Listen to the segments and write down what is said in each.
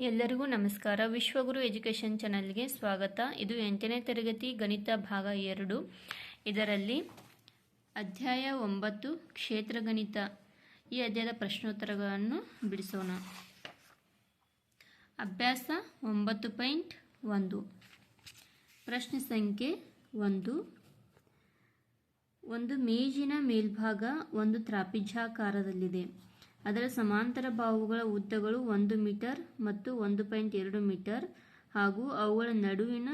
ಎಲ್ಲರಿಗೂ ನಮಸ್ಕಾರ. ವಿಶ್ವಗುರು ಎಜುಕೇಷನ್ ಚಾನಲ್ಗೆ ಸ್ವಾಗತ. ಇದು ಎಂಟನೇ ತರಗತಿ ಗಣಿತ ಭಾಗ ಎರಡು. ಇದರಲ್ಲಿ ಅಧ್ಯಾಯ ಒಂಬತ್ತು, ಕ್ಷೇತ್ರ ಗಣಿತ. ಈ ಅಧ್ಯಾಯದ ಪ್ರಶ್ನೋತ್ತರಗಳನ್ನು ಬಿಡಿಸೋಣ. ಅಭ್ಯಾಸ ಒಂಬತ್ತು ಪಾಯಿಂಟ್ ಒಂದು. ಪ್ರಶ್ನೆ ಸಂಖ್ಯೆ ಒಂದು. ಒಂದು ಮೇಜಿನ ಮೇಲ್ಭಾಗ ಒಂದು ತ್ರಾಪಿಜ್ಯಾಕಾರದಲ್ಲಿದೆ. ಅದರ ಸಮಾಂತರ ಬಾಹುಗಳ ಉದ್ದಗಳು ಒಂದು ಮೀಟರ್ ಮತ್ತು ಒಂದು ಪಾಯಿಂಟ್ ಎರಡು ಮೀಟರ್ ಹಾಗೂ ಅವುಗಳ ನಡುವಿನ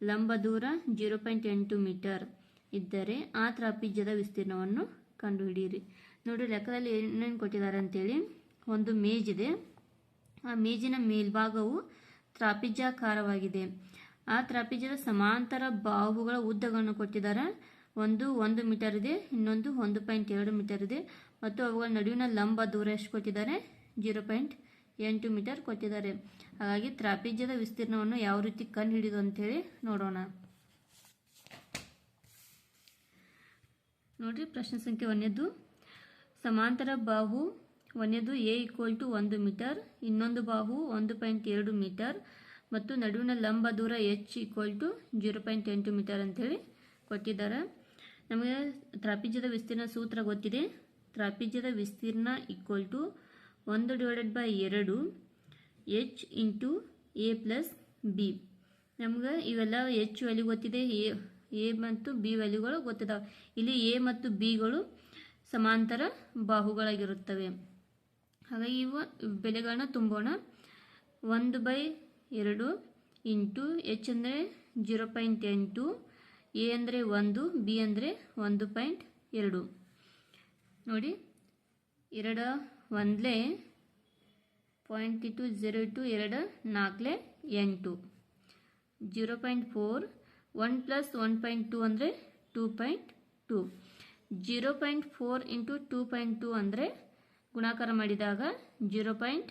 ಲಂಬ ದೂರ ಜೀರೋ ಪಾಯಿಂಟ್ ಎಂಟು ಮೀಟರ್ ಇದ್ದರೆ ಆ ತ್ರಾಪಿಜ್ಯದ ವಿಸ್ತೀರ್ಣವನ್ನು ಕಂಡುಹಿಡಿಯಿರಿ. ನೋಡಿ, ಲೆಕ್ಕದಲ್ಲಿ ಏನೇನು ಕೊಟ್ಟಿದ್ದಾರೆ ಅಂತೇಳಿ. ಒಂದು ಮೇಜಿದೆ. ಆ ಮೇಜಿನ ಮೇಲ್ಭಾಗವು ತ್ರಾಪಿಜ್ಯಾಕಾರವಾಗಿದೆ. ಆ ತ್ರಾಪಿಜ್ಯದ ಸಮಾಂತರ ಬಾಹುಗಳ ಉದ್ದಗಳನ್ನು ಕೊಟ್ಟಿದ್ದಾರೆ. ಒಂದು ಒಂದು ಮೀಟರ್ ಇದೆ, ಇನ್ನೊಂದು ಒಂದು ಪಾಯಿಂಟ್ ಎರಡು ಮೀಟರ್ ಇದೆ. ಮತ್ತು ಅವುಗಳ ನಡುವಿನ ಲಂಬ ದೂರ ಎಷ್ಟು ಕೊಟ್ಟಿದ್ದಾರೆ? ಜೀರೋ ಪಾಯಿಂಟ್ ಎಂಟು ಮೀಟರ್ ಕೊಟ್ಟಿದ್ದಾರೆ. ಹಾಗಾಗಿ ತ್ರಾಪಿಜ್ಯದ ವಿಸ್ತೀರ್ಣವನ್ನು ಯಾವ ರೀತಿ ಕಂಡು ಹಿಡಿದು ಅಂತೇಳಿ ನೋಡೋಣ. ನೋಡ್ರಿ, ಪ್ರಶ್ನೆ ಸಂಖ್ಯೆ ಒಂದನೇದು ಸಮಾಂತರ ಬಾಹು ಒಂದನೇದು ಎ ಈಕ್ವಲ್ ಟು ಒಂದು ಮೀಟರ್, ಇನ್ನೊಂದು ಬಾಹು ಒಂದು ಪಾಯಿಂಟ್ ಎರಡು ಮೀಟರ್, ಮತ್ತು ನಡುವಿನ ಲಂಬ ದೂರ H equal to zero point ಎಂಟು ಮೀಟರ್ ಅಂತೇಳಿ ಕೊಟ್ಟಿದ್ದಾರೆ. ನಮಗೆ ತ್ರಾಪಿಜ್ಯದ ವಿಸ್ತೀರ್ಣ ಸೂತ್ರ ಗೊತ್ತಿದೆ. ತ್ರಾಪಿಜ್ಯದ ವಿಸ್ತೀರ್ಣ ಈಕ್ವಲ್ ಟು ಒಂದು ಡಿವೈಡೆಡ್ ಬೈ ಎರಡು H into A plus B ನಮ್ಗೆ ಇವೆಲ್ಲ ಎಚ್ ವ್ಯಾಲ್ಯೂ ಗೊತ್ತಿದೆ ಎ ಎ ಮತ್ತು ಬಿ ವ್ಯಾಲ್ಯೂಗಳು ಗೊತ್ತಿದ್ದಾವೆ ಇಲ್ಲಿ ಎ ಮತ್ತು ಬಿಗಳು ಸಮಾಂತರ ಬಾಹುಗಳಾಗಿರುತ್ತವೆ. ಹಾಗಾಗಿ ಇವು ಬೆಲೆಗಳನ್ನ ತುಂಬೋಣ. ಒಂದು ಬೈ ಎರಡು ಇಂಟು ಎಚ್ ಅಂದರೆ ಜೀರೋ ಪಾಯಿಂಟ್ ಎಂಟು ಎ ಅಂದರೆ ಒಂದು ಬಿ ಅಂದರೆ ಒಂದು ಪಾಯಿಂಟ್ ಎರಡು. ನೋಡಿ. ಎರಡು ಒಂದಲೇ ಪಾಯಿಂಟ್ ಟು ಝೀರೋ ಟು ಎರಡು ನಾಲ್ಕಲೇ ಎಂಟು. Zero point four one plus one point two ಅಂದರೆ two point two zero point four into two point two ಅಂದರೆ ಗುಣಾಕಾರ ಮಾಡಿದಾಗ ಜೀರೋ ಪಾಯಿಂಟ್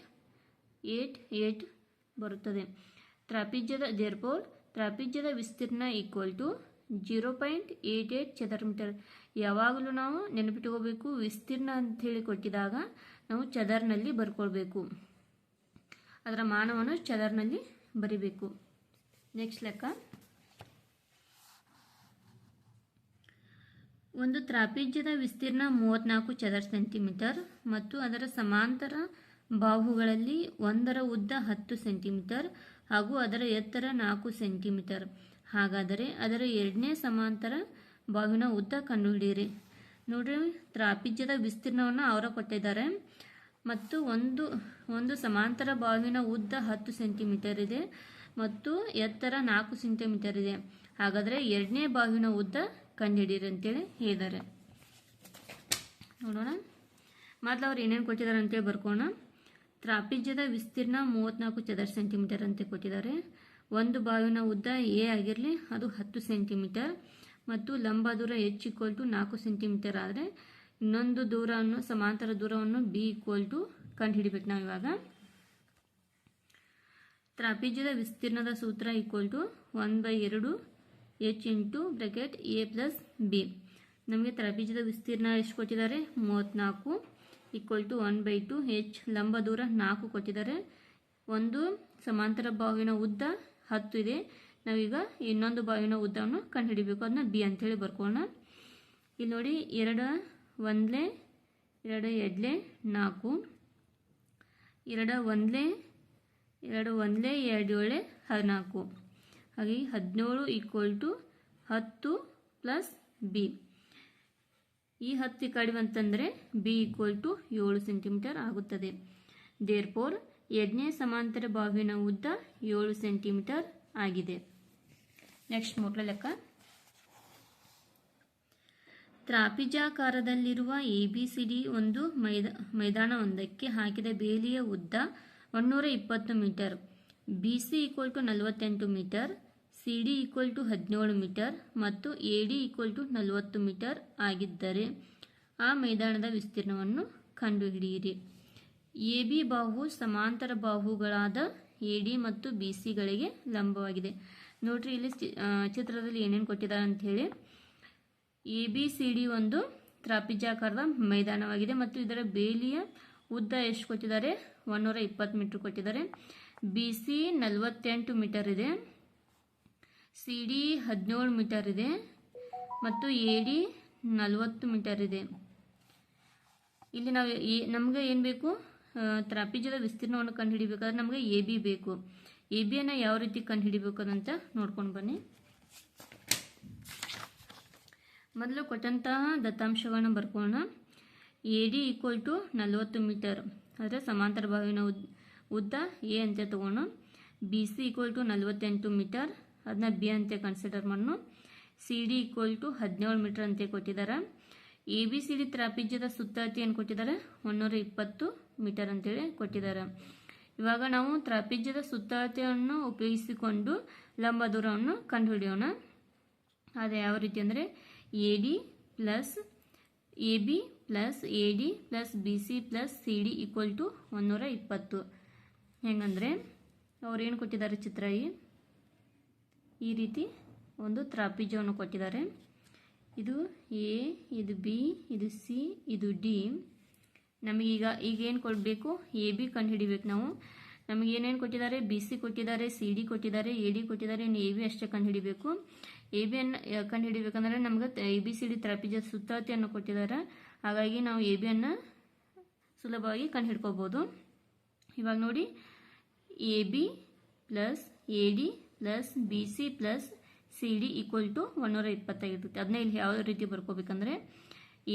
ಏಟ್ ಏಟ್ ಬರುತ್ತದೆ. ತ್ರಾಪಿಜ್ಯದ ದೇರ್ಪೋರ್ ತ್ರಾಪಿಜ್ಯದ ವಿಸ್ತೀರ್ಣ equal to zero point eight eight ಚದರ ಮೀಟರ್. ಯಾವಾಗಲೂ ನಾವು ನೆನಪಿಟ್ಕೋಬೇಕು, ವಿಸ್ತೀರ್ಣ ಅಂಥೇಳಿ ಕೊಟ್ಟಿದಾಗ ನಾವು ಚದರ್ನಲ್ಲಿ ಬರ್ಕೊಳ್ಬೇಕು. ಅದರ ಮಾನವನ್ನು ಚದರ್ನಲ್ಲಿ ಬರಿಬೇಕು. ನೆಕ್ಸ್ಟ್ ಲೆಕ್ಕ. ಒಂದು ತ್ರಾಪಿಜ್ಯದ ವಿಸ್ತೀರ್ಣ ಮೂವತ್ತ್ನಾಲ್ಕು ಚದರ ಸೆಂಟಿಮೀಟರ್ ಮತ್ತು ಅದರ ಸಮಾಂತರ ಬಾಹುಗಳಲ್ಲಿ ಒಂದರ ಉದ್ದ ಹತ್ತು ಸೆಂಟಿಮೀಟರ್ ಹಾಗೂ ಅದರ ಎತ್ತರ ನಾಲ್ಕು ಸೆಂಟಿಮೀಟರ್. ಹಾಗಾದರೆ ಅದರ ಎರಡನೇ ಸಮಾಂತರ ಬಾವಿನ ಉದ್ದ ಕಂಡುಹಿಡಿಯಿರಿ ನೋಡ್ರಿ, ತ್ರಾಪಿಜ್ಯದ ವಿಸ್ತೀರ್ಣವನ್ನು ಅವರ ಕೊಟ್ಟಿದ್ದಾರೆ. ಮತ್ತು ಒಂದು ಒಂದು ಸಮಾಂತರ ಬಾವಿನ ಉದ್ದ ಹತ್ತು ಸೆಂಟಿಮೀಟರ್ ಇದೆ ಮತ್ತು ಎತ್ತರ ನಾಲ್ಕು ಸೆಂಟಿಮೀಟರ್ ಇದೆ. ಹಾಗಾದರೆ ಎರಡನೇ ಬಾವಿನ ಉದ್ದ ಕಂಡುಹಿಡಿಯಿರಿ ಅಂತೇಳಿ ಹೇಳಿದ್ದಾರೆ. ನೋಡೋಣ. ಮೊದಲು ಅವ್ರು ಏನೇನು ಕೊಟ್ಟಿದ್ದಾರೆ ಅಂತೇಳಿ ಬರ್ಕೋಣ. ತ್ರಾಪಿಜ್ಯದ ವಿಸ್ತೀರ್ಣ ಮೂವತ್ತ್ನಾಲ್ಕು ಚದರ ಸೆಂಟಿಮೀಟರ್ ಅಂತ ಕೊಟ್ಟಿದ್ದಾರೆ. ಒಂದು ಬಾವಿನ ಉದ್ದ ಎ ಆಗಿರಲಿ, ಅದು ಹತ್ತು ಸೆಂಟಿಮೀಟರ್ ಮತ್ತು ಲಂಬ ದೂರ ಎಚ್ ಈಕ್ವಲ್ ಟು ನಾಲ್ಕು ಸೆಂಟಿಮೀಟರ್ ಆದರೆ ಇನ್ನೊಂದು ದೂರವನ್ನು, ಸಮಾಂತರ ದೂರವನ್ನು ಬಿ ಈಕ್ವಲ್ ಟು ಕಂಡುಹಿಡಿಬೇಕು ನಾವು ಇವಾಗ. ತ್ರಾಪಿಜ್ಯದ ವಿಸ್ತೀರ್ಣದ ಸೂತ್ರ ಈಕ್ವಲ್ ಟು ಒನ್ ಬೈ ಎರಡು H into bracket A plus B. ನಮಗೆ ತ್ರಾಪಿಜ್ಯದ ವಿಸ್ತೀರ್ಣ ಎಷ್ಟು ಕೊಟ್ಟಿದ್ದಾರೆ? ಮೂವತ್ತ್ನಾಲ್ಕು equal to one by two H. ಲಂಬ ದೂರ ನಾಲ್ಕು ಕೊಟ್ಟಿದ್ದಾರೆ. ಒಂದು ಸಮಾಂತರ ಬಾವಿನ ಉದ್ದ ಹತ್ತು ಇದೆ. ನಾವೀಗ ಇನ್ನೊಂದು ಬಾವಿನ ಉದ್ದವನ್ನು ಕಂಡುಹಿಡಿಬೇಕು. ಅದನ್ನ ಬಿ ಅಂಥೇಳಿ ಬರ್ಕೊಳ್ಳೋಣ. ಇಲ್ಲಿ ನೋಡಿ, ಎರಡು ಒಂದ್ಲೆ, ಎರಡು ಎಡ್ಲೆ ನಾಲ್ಕು, ಎರಡು ಒಂದ್ಲೆ ಎರಡು ಒಂದ್ಲೆ ಎರಡು ಏಳೆ ಹದಿನಾಲ್ಕು. ಹಾಗೆ ಹದಿನೇಳು ಈಕ್ವಲ್ ಟು ಹತ್ತು ಪ್ಲಸ್ ಬಿ ಈ ಹತ್ತು ಕಡಿಮೆ ಅಂತಂದರೆ ಬಿ ಈಕ್ವಲ್ ಟು ಏಳು ಸೆಂಟಿಮೀಟರ್ ಆಗುತ್ತದೆ. ದೇರ್ಪೋರ್ ಎರಡನೇ ಸಮಾಂತರ ಬಾವಿನ ಉದ್ದ ಏಳು ಸೆಂಟಿಮೀಟರ್ ಆಗಿದೆ. ನೆಕ್ಸ್ಟ್ ಮೊದಲ ಲೆಕ್ಕ. ತ್ರಾಪಿಜಾಕಾರದಲ್ಲಿರುವ ಎ ಬಿ ಸಿ ಡಿ ಒಂದು ಮೈದಾ ಮೈದಾನವೊಂದಕ್ಕೆ ಹಾಕಿದ ಬೇಲಿಯ ಉದ್ದ ಒನ್ನೂರ ಇಪ್ಪತ್ತು metre B C equal to ನಲವತ್ತೆಂಟು metre C D equal to ಹದಿನೇಳು ಮೀಟರ್ ಮತ್ತು ಎ ಡಿ ಈಕ್ವಲ್ ಟು ನಲವತ್ತು ಮೀಟರ್ ಆಗಿದ್ದರೆ ಆ ಮೈದಾನದ ವಿಸ್ತೀರ್ಣವನ್ನು ಕಂಡುಹಿಡಿಯಿರಿ. ಎ ಬಿ ಬಾಹು ಸಮಾಂತರ ಬಾಹುಗಳಾದ ಎ ಡಿ ಮತ್ತು ಬಿ ಸಿಗಳಿಗೆ ಲಂಬವಾಗಿದೆ. ನೋಡ್ರಿ ಇಲ್ಲಿ ಚಿತ್ರದಲ್ಲಿ ಏನೇನು ಕೊಟ್ಟಿದ್ದಾರೆ ಅಂಥೇಳಿ ಎ ಬಿ ಸಿ ಡಿ ಒಂದು ತ್ರಾಪಿಜಾಕಾರದ ಮೈದಾನವಾಗಿದೆ ಮತ್ತು ಇದರ ಬೇಲಿಯ ಉದ್ದ ಎಷ್ಟು ಕೊಟ್ಟಿದ್ದಾರೆ? ಒನ್ನೂರ ಇಪ್ಪತ್ತು ಮೀಟ್ರ್ ಕೊಟ್ಟಿದ್ದಾರೆ. ಬಿ ಸಿ ನಲವತ್ತೆಂಟು ಮೀಟರ್ ಇದೆ. ಸಿ ಡಿ ಹದಿನೇಳು ಮೀಟರ್ ಇದೆ. ಮತ್ತು ಎ ಡಿ ನಲವತ್ತು ಮೀಟರ್ ಇದೆ. ಇಲ್ಲಿ ನಾವು ನಮ್ಗೆ ನಮಗೆ ಏನು ಬೇಕು? ಆ, ತ್ರಾಪಿಜ್ಯದ ವಿಸ್ತೀರ್ಣವನ್ನು ಕಂಡುಹಿಡಿಬೇಕಾದ್ರೆ ನಮಗೆ ಎ ಬಿ ಬೇಕು. ಎ ಬಿಯನ್ನು ಯಾವ ರೀತಿ ಕಂಡುಹಿಡಿಬೇಕು ಅಂತ ನೋಡ್ಕೊಂಡು ಬನ್ನಿ. ಮೊದಲು ಕೊಟ್ಟಂತಹ ದತ್ತಾಂಶಗಳನ್ನ ಬರ್ಕೊಳ್ಳೋಣ. ಎ ಡಿ ಈಕ್ವಲ್ ಟು ನಲವತ್ತು ಮೀಟರ್. ಅಂದರೆ ಸಮಾಂತರ ಬಾವಿನ ಉದ್ ಉದ್ದ ಎ ಅಂತ ತಗೋಣ. ಬಿ ಸಿ ಈಕ್ವಲ್ ಟು ನಲವತ್ತೆಂಟು ಮೀಟರ್. ಅದನ್ನ ಬಿ ಅಂತ ಕನ್ಸಿಡರ್ ಮಾಡೋಣ ಸಿ ಡಿ ಈಕ್ವಲ್ ಟು ಹದಿನೇಳು ಮೀಟರ್ ಅಂತ ಕೊಟ್ಟಿದ್ದಾರೆ ಎ ಬಿ ಸಿ ಡಿ ತ್ರಾಪಿಜ್ಯದ ಸುತ್ತಳತೆ ಏನು ಕೊಟ್ಟಿದ್ದಾರೆ. ಒಂದೂರ ಇಪ್ಪತ್ತು ಮೀಟರ್ ಅಂತೇಳಿ ಕೊಟ್ಟಿದ್ದಾರೆ. ಇವಾಗ ನಾವು ತ್ರಾಪಿಜ್ಯದ ಸುತ್ತಳತೆಯನ್ನು ಉಪಯೋಗಿಸಿಕೊಂಡು ಲಂಬ ದೂರವನ್ನು ಕಂಡುಹಿಡಿಯೋಣ. ಅದು ಯಾವ ರೀತಿ ಅಂದರೆ A D plus A B plus A D plus B C plus C D equal to ಒಂದೂರ ಇಪ್ಪತ್ತು ಹೆಂಗಂದರೆ ಅವ್ರೇನು ಕೊಟ್ಟಿದ್ದಾರೆ ಚಿತ್ರ ಈ ರೀತಿ ಒಂದು ತ್ರಾಪಿಜ್ಯವನ್ನು ಕೊಟ್ಟಿದ್ದಾರೆ. ಇದು ಎ, ಇದು ಬಿ, ಇದು ಸಿ, ಇದು ಡಿ. ನಮಗೀಗ ಈಗ ಏನು ಕೊಡಬೇಕು? ಎ, ಬಿ ಕಂಡುಹಿಡಿಬೇಕು ನಾವು. ನಮಗೆ ಏನೇನು ಕೊಟ್ಟಿದ್ದಾರೆ? ಬಿ, ಸಿ ಕೊಟ್ಟಿದ್ದಾರೆ, ಸಿ, ಡಿ ಕೊಟ್ಟಿದ್ದಾರೆ, ಎ, ಡಿ ಕೊಟ್ಟಿದ್ದಾರೆ, ಇನ್ನು ಎ, ಬಿ ಅಷ್ಟೇ ಕಂಡುಹಿಡಿಬೇಕು. ಎ ಬಿಯನ್ನು ಕಂಡುಹಿಡಿಬೇಕಂದ್ರೆ ನಮ್ಗೆ ಎ, ಬಿ, ಸಿ, ಡಿ ತ್ರಾಪಿಜ ಸುತ್ತಳತೆಯನ್ನು ಕೊಟ್ಟಿದ್ದಾರೆ. ಹಾಗಾಗಿ ನಾವು ಎ ಬಿಯನ್ನು ಸುಲಭವಾಗಿ ಕಂಡುಹಿಡ್ಕೋಬೋದು. ಇವಾಗ ನೋಡಿ, A, B plus A, D plus B, C plus C D equal to ಒನ್ನೂರ ಇಪ್ಪತ್ತೈದಿರುತ್ತೆ ಅದನ್ನ ಇಲ್ಲಿ ಯಾವ ರೀತಿ ಬರ್ಕೋಬೇಕಂದ್ರೆ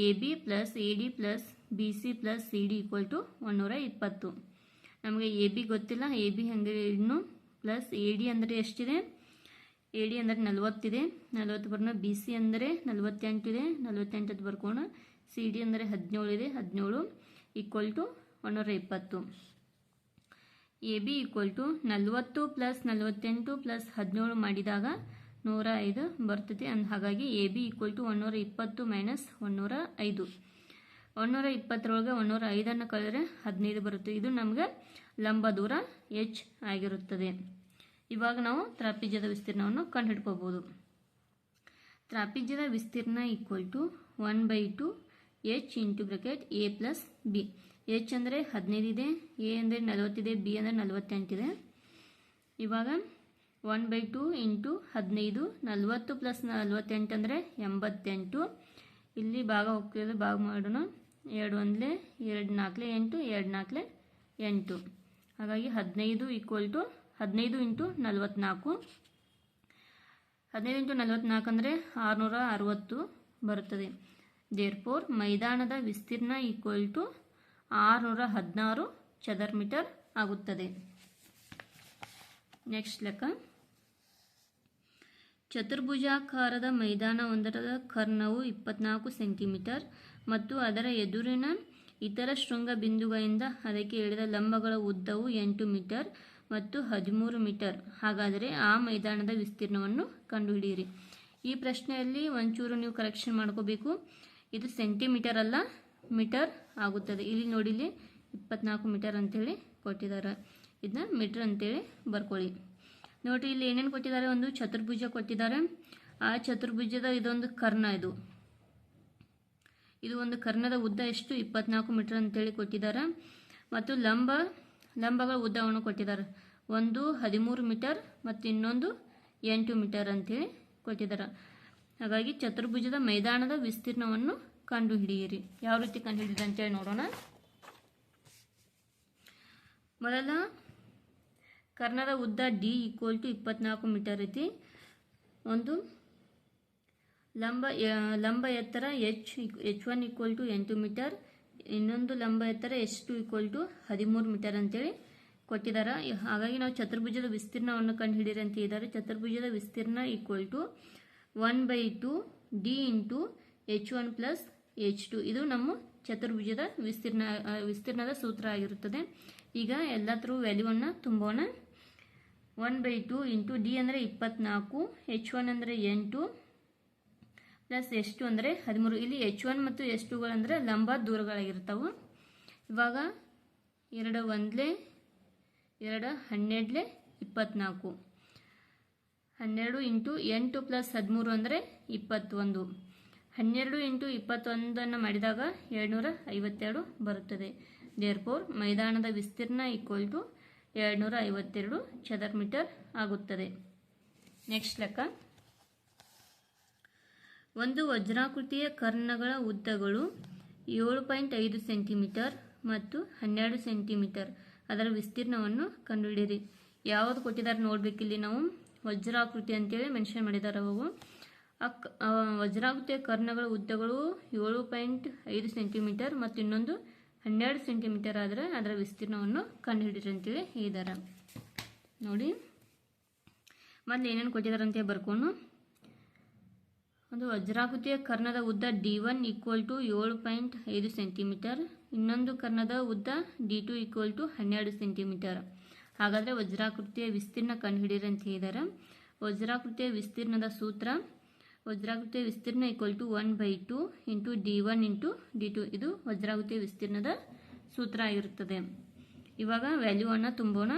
A B plus A D plus B C plus C D equal to ಒನ್ನೂರ ಇಪ್ಪತ್ತು ನಮಗೆ ಎ ಬಿ ಗೊತ್ತಿಲ್ಲ ಎ ಬಿ ಹಾಗೆ ಇನ್ನು ಪ್ಲಸ್ ಎ ಡಿ ಅಂದರೆ ಎಷ್ಟಿದೆ? ಎ ಡಿ ಅಂದರೆ ನಲ್ವತ್ತಿದೆ. ನಲ್ವತ್ತು ಬರೋಣ ಬಿ ಸಿ ಅಂದರೆ ನಲವತ್ತೆಂಟಿದೆ ನಲವತ್ತೆಂಟದ್ದು ಬರ್ಕೋಣ. ಸಿ ಡಿ ಅಂದರೆ ಹದಿನೇಳು ಇದೆ. ಹದಿನೇಳು ಈಕ್ವಲ್ ಟು ಒನ್ನೂರ ಇಪ್ಪತ್ತು ಎ ಬಿ ಈಕ್ವಲ್ ಟು ನಲ್ವತ್ತು ಪ್ಲಸ್ ನಲವತ್ತೆಂಟು ಪ್ಲಸ್ ಹದಿನೇಳು ಮಾಡಿದಾಗ ನೂರ ಐದು ಬರ್ತದೆ ಅಂದ ಹಾಗಾಗಿ ಎ ಬಿ ಈಕ್ವಲ್ ಟು ಒನ್ನೂರ ಇಪ್ಪತ್ತು ಮೈನಸ್ ಒನ್ನೂರ ಐದು ಒನ್ನೂರ ಇಪ್ಪತ್ತರೊಳಗೆ ಒನ್ನೂರ ಐದನ್ನು ಕಳೆದ್ರೆ ಹದಿನೈದು ಬರುತ್ತೆ. ಇದು ನಮಗೆ ಲಂಬ ದೂರ ಎಚ್ ಆಗಿರುತ್ತದೆ. ಇವಾಗ ನಾವು ತ್ರಾಪಿಜ್ಯದ ವಿಸ್ತೀರ್ಣವನ್ನು ಕಂಡುಹಿಡ್ಕೋಬೋದು. ತ್ರಾಪಿಜ್ಯದ ವಿಸ್ತೀರ್ಣ equal to one by two H into bracket A plus B H ಅಂದರೆ ಹದಿನೈದು ಇದೆ ಎ ಅಂದರೆ ನಲವತ್ತಿದೆ ಬಿ ಅಂದರೆ ನಲವತ್ತೆಂಟಿದೆ ಇವಾಗ ಒನ್ ಬೈ ಟು ಇಂಟು ಹದಿನೈದು, ನಲವತ್ತು ಪ್ಲಸ್ ನಲವತ್ತೆಂಟು ಅಂದರೆ ಎಂಬತ್ತೆಂಟು. ಇಲ್ಲಿ ಭಾಗ ಹೋಗ್ತಿದ್ರೆ ಭಾಗ ಮಾಡೋಣ. ಎರಡು ಒಂದಲೇ ಎರಡು ನಾಲ್ಕಲೆ ಎಂಟು, ಎರಡು ನಾಲ್ಕಲೆ ಎಂಟು. ಹಾಗಾಗಿ ಹದಿನೈದು ಈಕ್ವಲ್ ಟು ಹದಿನೈದು ಇಂಟು ನಲವತ್ತ್ನಾಲ್ಕು ಹದಿನೈದು ಇಂಟು ನಲವತ್ತ್ನಾಲ್ಕು ಅಂದರೆ ಆರುನೂರ ಅರವತ್ತು ಬರುತ್ತದೆ. ದೇರ್ಫೋರ್ ಮೈದಾನದ ವಿಸ್ತೀರ್ಣ ಈಕ್ವಲ್ ಟು ಆರುನೂರ ಹದಿನಾರು ಚದರ್ ಮೀಟರ್ ಆಗುತ್ತದೆ. ನೆಕ್ಸ್ಟ್ ಲೆಕ್ಕ. ಚತುರ್ಭುಜಾಕಾರದ ಮೈದಾನವೊಂದರ ಕರ್ಣವು ಇಪ್ಪತ್ನಾಲ್ಕು ಸೆಂಟಿಮೀಟರ್ ಮತ್ತು ಅದರ ಎದುರಿನ ಇತರ ಶೃಂಗ ಬಿಂದುಗಳಿಂದ ಅದಕ್ಕೆ ಎಳೆದ ಲಂಬಗಳ ಉದ್ದವು ಎಂಟು ಮೀಟರ್ ಮತ್ತು ಹದಿಮೂರು ಮೀಟರ್. ಹಾಗಾದರೆ ಆ ಮೈದಾನದ ವಿಸ್ತೀರ್ಣವನ್ನು ಕಂಡುಹಿಡಿಯಿರಿ. ಈ ಪ್ರಶ್ನೆಯಲ್ಲಿ ಒಂಚೂರು ನೀವು ಕರೆಕ್ಷನ್ ಮಾಡ್ಕೋಬೇಕು. ಇದು ಸೆಂಟಿಮೀಟರ್ ಅಲ್ಲ, ಮೀಟರ್ ಆಗುತ್ತದೆ. ಇಲ್ಲಿ ನೋಡಿಲಿ ಇಪ್ಪತ್ನಾಲ್ಕು ಮೀಟರ್ ಅಂತೇಳಿ ಕೊಟ್ಟಿದ್ದಾರೆ. ಇದನ್ನ ಮೀಟರ್ ಅಂತೇಳಿ ಬರ್ಕೊಳ್ಳಿ. ನೋಡಿರಿ ಇಲ್ಲಿ ಏನೇನು ಕೊಟ್ಟಿದ್ದಾರೆ? ಒಂದು ಚತುರ್ಭುಜ ಕೊಟ್ಟಿದ್ದಾರೆ. ಆ ಚತುರ್ಭುಜದ ಇದೊಂದು ಕರ್ಣ ಇದು. ಇದು ಒಂದು ಕರ್ಣದ ಉದ್ದ ಎಷ್ಟು? ಇಪ್ಪತ್ನಾಲ್ಕು ಮೀಟರ್ ಅಂತೇಳಿ ಕೊಟ್ಟಿದ್ದಾರೆ. ಮತ್ತು ಲಂಬ, ಲಂಬಗಳ ಉದ್ದವನ್ನು ಕೊಟ್ಟಿದ್ದಾರೆ. ಒಂದು ಹದಿಮೂರು ಮೀಟರ್ ಮತ್ತು ಇನ್ನೊಂದು ಎಂಟು ಮೀಟರ್ ಅಂತೇಳಿ ಕೊಟ್ಟಿದ್ದಾರೆ. ಹಾಗಾಗಿ ಚತುರ್ಭುಜದ ಮೈದಾನದ ವಿಸ್ತೀರ್ಣವನ್ನು ಕಂಡುಹಿಡಿಯಿರಿ. ಯಾವ ರೀತಿ ಕಂಡುಹಿಡಿದ ಅಂತೇಳಿ ನೋಡೋಣ. ಮೊದಲ ಕರ್ಣದ ಉದ್ದ ಡಿ ಈಕ್ವಲ್ ಟು ಇಪ್ಪತ್ನಾಲ್ಕು ಮೀಟರ್ ಐತಿ. ಒಂದು, ಲಂಬ ಲಂಬ ಎತ್ತರ H H one equal to ಎಂಟು ಮೀಟರ್ ಇನ್ನೊಂದು ಲಂಬ ಎತ್ತರ ಎಚ್ ಟು ಈಕ್ವಲ್ ಟು ಹದಿಮೂರು ಮೀಟರ್ ಅಂತೇಳಿ ಕೊಟ್ಟಿದ್ದಾರೆ ಹಾಗಾಗಿ ನಾವು ಚತುರ್ಭುಜದ ವಿಸ್ತೀರ್ಣವನ್ನು ಕಂಡುಹಿಡಿಯಿರಿ ಅಂತ ಇದ್ದಾರೆ ಚತುರ್ಭುಜದ ವಿಸ್ತೀರ್ಣ equal to one by two D into H one plus H two ಇದು ನಮ್ಮ ಚತುರ್ಭುಜದ ವಿಸ್ತೀರ್ಣ, ವಿಸ್ತೀರ್ಣದ ಸೂತ್ರ ಆಗಿರುತ್ತದೆ. ಈಗ ಎಲ್ಲತ್ರ ವ್ಯಾಲ್ಯೂವನ್ನು ತುಂಬೋಣ. One by two into D ಅಂದರೆ ಇಪ್ಪತ್ನಾಲ್ಕು, ಎಚ್ ಒನ್ ಅಂದರೆ ಎಂಟು, ಪ್ಲಸ್ ಎಚ್ ಟು ಅಂದರೆ ಹದಿಮೂರು. ಇಲ್ಲಿ ಎಚ್ ಒನ್ ಮತ್ತು ಎಸ್ ಟುಗಳಂದರೆ ಲಂಬ ದೂರಗಳಾಗಿರ್ತಾವೆ. ಇವಾಗ ಎರಡು ಒಂದಲೇ, ಎರಡು ಹನ್ನೆರಡಲೆ ಇಪ್ಪತ್ನಾಲ್ಕು. ಹನ್ನೆರಡು ಇಂಟು ಎಂಟು ಪ್ಲಸ್ ಹದಿಮೂರು ಅಂದರೆ ಇಪ್ಪತ್ತೊಂದು. ಹನ್ನೆರಡು ಇಂಟು ಇಪ್ಪತ್ತೊಂದನ್ನು ಮಾಡಿದಾಗ ಏಳ್ನೂರ ಐವತ್ತೆರಡು ಬರುತ್ತದೆ. ದೇರ್ಪೋರ್ ಮೈದಾನದ ವಿಸ್ತೀರ್ಣ ಈಕ್ವಲ್ ಟು ಎರಡುನೂರ ಐವತ್ತೆರಡು ಚದರ ಮೀಟರ್ ಆಗುತ್ತದೆ. ನೆಕ್ಸ್ಟ್ ಲೆಕ್ಕ. ಒಂದು ವಜ್ರಾಕೃತಿಯ ಕರ್ಣಗಳ ಉದ್ದಗಳು ಏಳು ಪಾಯಿಂಟ್ ಐದು ಸೆಂಟಿಮೀಟರ್ ಮತ್ತು ಹನ್ನೆರಡು ಸೆಂಟಿಮೀಟರ್. ಅದರ ವಿಸ್ತೀರ್ಣವನ್ನು ಕಂಡುಹಿಡಿಯಿರಿ. ಯಾವುದು ಕೊಟ್ಟಿದ್ದಾರೆ ನೋಡಬೇಕಿಲ್ಲಿ ನಾವು. ವಜ್ರಾಕೃತಿ ಅಂತೇಳಿ ಮೆನ್ಷನ್ ಮಾಡಿದ್ದಾರೆ ಅವು. ಅಕ್ ವಜ್ರಾಕೃತಿಯ ಕರ್ಣಗಳ ಉದ್ದಗಳು ಏಳು ಪಾಯಿಂಟ್ ಐದು ಸೆಂಟಿಮೀಟರ್ ಮತ್ತು ಇನ್ನೊಂದು ಹನ್ನೆರಡು ಸೆಂಟಿಮೀಟರ್ ಆದರೆ ಅದರ ವಿಸ್ತೀರ್ಣವನ್ನು ಕಂಡುಹಿಡಿಯಿರಿ ಅಂತೇಳಿ ಹೇಳಿದ್ದಾರೆ ನೋಡಿ. ಮೊದಲು ಏನೇನು ಕೊಟ್ಟಿದ್ದಾರೆ ಅಂತೇಳಿ ಬರ್ಕೊಂಡು ಒಂದು ವಜ್ರಾಕೃತಿಯ ಕರ್ಣದ ಉದ್ದ ಡಿ ಒನ್ ಈಕ್ವಲ್ ಟು ಏಳು ಪಾಯಿಂಟ್ ಐದು ಸೆಂಟಿಮೀಟರ್. ಇನ್ನೊಂದು ಕರ್ಣದ ಉದ್ದ ಡಿ ಟು ಈಕ್ವಲ್ ಟು ಹನ್ನೆರಡು ಸೆಂಟಿಮೀಟರ್. ಹಾಗಾದರೆ ವಜ್ರಾಕೃತಿಯ ವಿಸ್ತೀರ್ಣ ಕಂಡುಹಿಡಿಯಿರಿ ಅಂತ ಹೇಳಿದ್ದಾರೆ ವಜ್ರಾಕೃತಿಯ ವಿಸ್ತೀರ್ಣದ ಸೂತ್ರ ವಜ್ರಾಕೃತಿಯ ವಿಸ್ತೀರ್ಣ equal to one by two into D one into D two ಇದು ವಜ್ರಾಗುತ್ತೆ ವಿಸ್ತೀರ್ಣದ ಸೂತ್ರ ಆಗಿರುತ್ತದೆ. ಇವಾಗ ವ್ಯಾಲ್ಯೂವನ್ನು ತುಂಬೋಣ.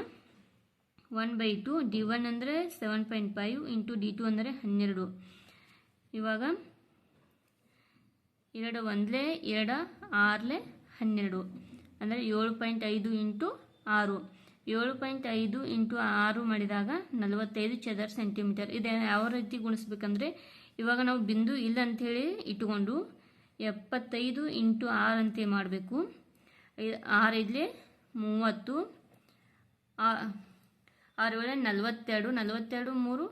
One by two D one ಅಂದರೆ seven point five into D two ಅಂದರೆ ಹನ್ನೆರಡು. ಇವಾಗ ಎರಡು ಒಂದಲೇ, ಎರಡ ಆರಲೆ ಹನ್ನೆರಡು. ಅಂದರೆ ಏಳು ಪಾಯಿಂಟ್ ಐದು ಇಂಟು ಆರು. ಏಳು ಪಾಯಿಂಟ್ ಐದು ಇಂಟು ಆರು ಮಾಡಿದಾಗ ನಲವತ್ತೈದು ಚದರ ಸೆಂಟಿಮೀಟರ್ ಇದೆ ಯಾವ ರೀತಿ ಗುಣಿಸ್ಬೇಕಂದ್ರೆ ಇವಾಗ ನಾವು ಬಿಂದು ಇಲ್ಲ ಅಂಥೇಳಿ ಇಟ್ಟುಕೊಂಡು ಎಪ್ಪತ್ತೈದು ಇಂಟು ಆರು ಅಂತ ಮಾಡಬೇಕು. ಆರು ಇಲ್ಲಿ ಮೂವತ್ತು ಆರು ವೇಳೆ ನಲವತ್ತೆರಡು ನಲವತ್ತೆರಡು ಮೂರು,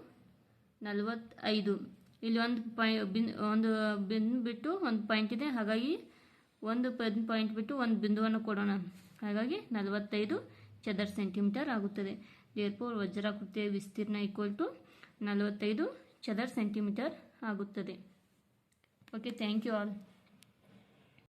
ನಲವತ್ತೈದು. ಇಲ್ಲಿ ಒಂದು ಪಾಯ್ ಒಂದು ಬಿಂದು ಬಿಟ್ಟು ಒಂದು ಪಾಯಿಂಟ್ ಇದೆ. ಹಾಗಾಗಿ ಒಂದು ಪಾಯಿಂಟ್ ಬಿಟ್ಟು ಒಂದು ಬಿಂದುವನ್ನು ಕೊಡೋಣ. ಹಾಗಾಗಿ ನಲವತ್ತೈದು ಚದರ ಸೆಂಟಿಮೀಟರ್ ಆಗುತ್ತದೆ. ದೇರ್ಪೋರ್ ವಜ್ರಾಕೃತಿಯ ವಿಸ್ತೀರ್ಣ ಈಕ್ವಲ್ ಟು ನಲವತ್ತೈದು ಚದರ ಸೆಂಟಿಮೀಟರ್ ಆಗುತ್ತದೆ. Okay thank you all